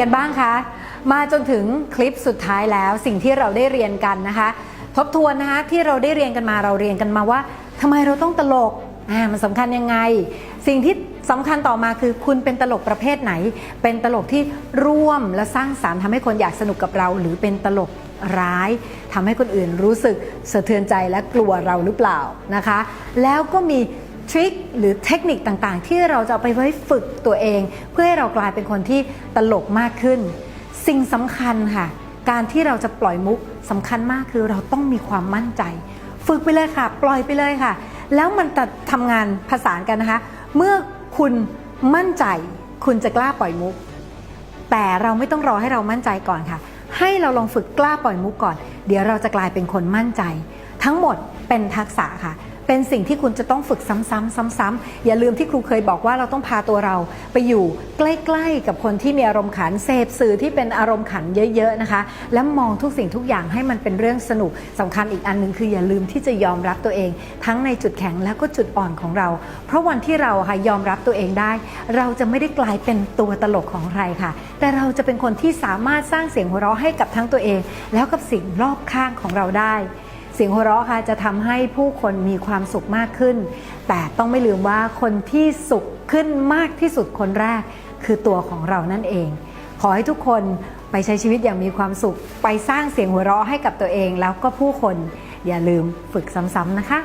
กันบ้างคะ มาจนถึงคลิปสุดท้ายแล้วสิ่งที่เราได้เรียนกันนะคะ ทบทวนนะคะที่เราได้เรียนกันมาเราเรียนกันมาว่าทำไมเราต้องตลกอ่ามันสำคัญยังไง สิ่งที่สำคัญต่อมาคือคุณเป็นตลกประเภทไหน เป็นตลกที่ร่วมและสร้างสารรค์ทำให้คนอยากสนุกกับเรา หรือเป็นตลกร้ายทำให้คนอื่นรู้สึกสะเทือนใจและกลัวเราหรือเปล่านะคะ แล้วก็มี ทริคหรือเทคนิคต่างๆ ที่เราจะไปไว้ฝึกตัวเอง เพื่อให้เรากลายเป็นคนที่ตลกมากขึ้น สิ่งสำคัญค่ะ การที่เราจะปล่อยมุกสำคัญมากคือเราต้องมีความมั่นใจ ฝึกไปเลยค่ะ ปล่อยไปเลยค่ะ แล้วมันจะทำงานผสานกันนะคะ เมื่อคุณมั่นใจ คุณจะกล้าปล่อยมุก แต่เราไม่ต้องรอให้เรามั่นใจก่อนค่ะ ให้เราลองฝึกกล้าปล่อยมุกก่อน เดี๋ยวเราจะกลายเป็นคนมั่นใจ ทั้งหมดเป็นทักษะค่ะ เป็นสิ่งที่คุณจะต้องฝึกซ้ำๆซ้ำๆอย่าลืมที่ครูเคยบอกว่าเราต้องพาตัวเราไปอยู่ใกล้ๆกับคนที่มีอารมณ์ขันเสพสื่อที่เป็นอารมณ์ขันเยอะๆนะคะ แล้วมองทุกสิ่งทุกอย่างให้มันเป็นเรื่องสนุกสำคัญอีกอันหนึ่งคืออย่าลืมที่จะยอมรับตัวเอง ทั้งในจุดแข็งแล้วก็จุดอ่อนของเรา เพราะวันที่เราค่ะยอมรับตัวเองได้ เราจะไม่ได้กลายเป็นตัวตลกของใครค่ะ แต่เราจะเป็นคนที่สามารถสร้างเสียงหัวเราะให้กับทั้งตัวเอง แล้วกับสิ่งรอบข้างของเราได้ เสียงหัวเราะค่ะจะทำให้ผู้คนมีความสุขมากขึ้น แต่ต้องไม่ลืมว่าคนที่สุขขึ้นมากที่สุดคนแรก คือตัวของเรานั่นเอง ขอให้ทุกคนไปใช้ชีวิตอย่างมีความสุข ไปสร้างเสียงหัวเราะให้กับตัวเองแล้วก็ผู้คนอย่าลืมฝึกซ้ำๆนะคะ